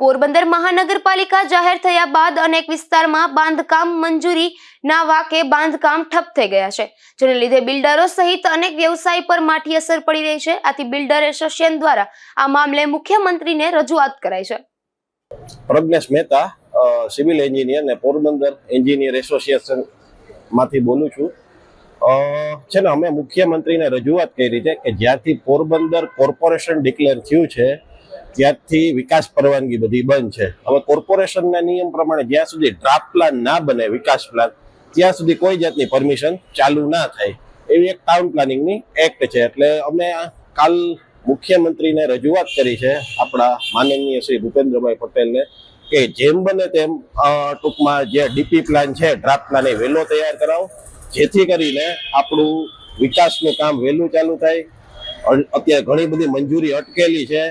પોરબંદર મહાનગરપાલિકા જાહેર થયા બાદ અનેક વિસ્તારમાં બાંધકામ મંજૂરી ના વાકે બાંધકામ ઠપ થઈ ગયા છે, જેને લીધે બિલ્ડરો સહિત અનેક વ્યવસાય પર માઠી અસર પડી રહી છે. આથી બિલ્ડર એસોસિએશન દ્વારા આ મામલે મુખ્યમંત્રીને રજૂઆત કરાઈ છે. પ્રજ્ઞેશ મહેતા સિવિલ એન્જિનિયર ને પોરબંદર એન્જિનિયર એસોસિએશનમાંથી બોલું છું. છે ને, અમે મુખ્યમંત્રીને રજૂઆત કરી છે કે જ્યાંથી પોરબંદર કોર્પોરેશન ડિક્લેર થયું છે ત્યારથી વિકાસ પરવાનગી બધી બંધ છે. હવે કોર્પોરેશનના નિયમ પ્રમાણે જ્યાં સુધી ડ્રાફ્ટ પ્લાન ના બને, વિકાસ પ્લાન ત્યાં સુધી કોઈ જાતની પરમિશન ચાલુ ના થાય. એવી એક ટાઉન પ્લાનિંગની એક્ટ છે. એટલે અમે કાલ મુખ્યમંત્રીને રજૂઆત કરી છે આપણા માનનીય શ્રી ભૂપેન્દ્રભાઈ પટેલને કે જેમ બને તેમ ટૂંકમાં જે ડીપી પ્લાન છે ડ્રાફ્ટ પ્લાન એ વહેલો તૈયાર કરાવો. જેથી કરીને આપણું વિકાસનું કામ વહેલું ચાલુ થાય. અત્યારે ઘણી બધી મંજૂરી અટકેલી છે.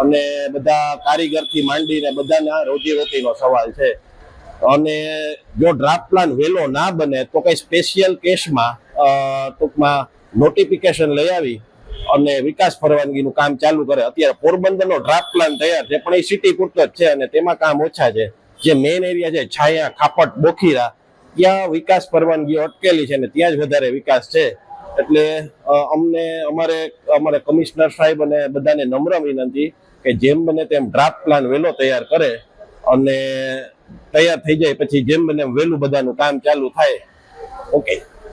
અને બધા કારીગરથી માંડીને બધાના રોજીરોટીનો સવાલ છે. અને જો ડ્રાફ્ટ પ્લાન વહેલો ના બને તો કઈ સ્પેશિયલ કેસમાં ટૂંકમાં નોટિફિકેશન લઈ આવી અને વિકાસ પરવાનગીનું કામ ચાલુ કરે. અત્યારે પોરબંદરનો ડ્રાફ્ટ પ્લાન તૈયાર છે, પણ એ સિટી પૂરતો જ છે અને તેમાં કામ ઓછા છે. જે મેઇન એરિયા છે, છાયા, ખાપટ, બોખીરા, ત્યાં વિકાસ પરવાનગીઓ અટકેલી છે અને ત્યાં જ વધારે વિકાસ છે. એટલે અમને, અમારે અમારે કમિશનર સાહેબ અને બધાને નમ્ર વિનંતી કે જેમ બને તેમ ડ્રાફ્ટ પ્લાન વહેલો તૈયાર કરે અને તૈયાર થઈ જાય પછી જેમ બને વહેલું બધાનું કામ ચાલુ થાય. ઓકે